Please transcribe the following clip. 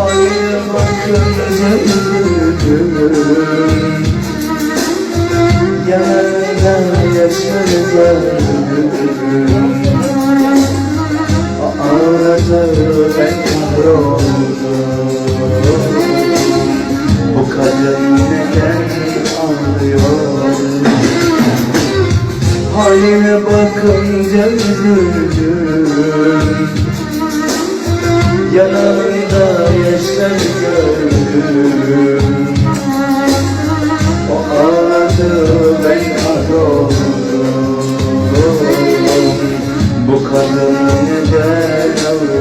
Haline bakınca üzüldüm. Yanında yaşar gördüm Ağladı ben kahroldum Bu kadın neden ağlıyor Haline bakınca üzüldüm Yanında yaşlar gördüm O ağladı ben karoldum Bu kadın neden ağladı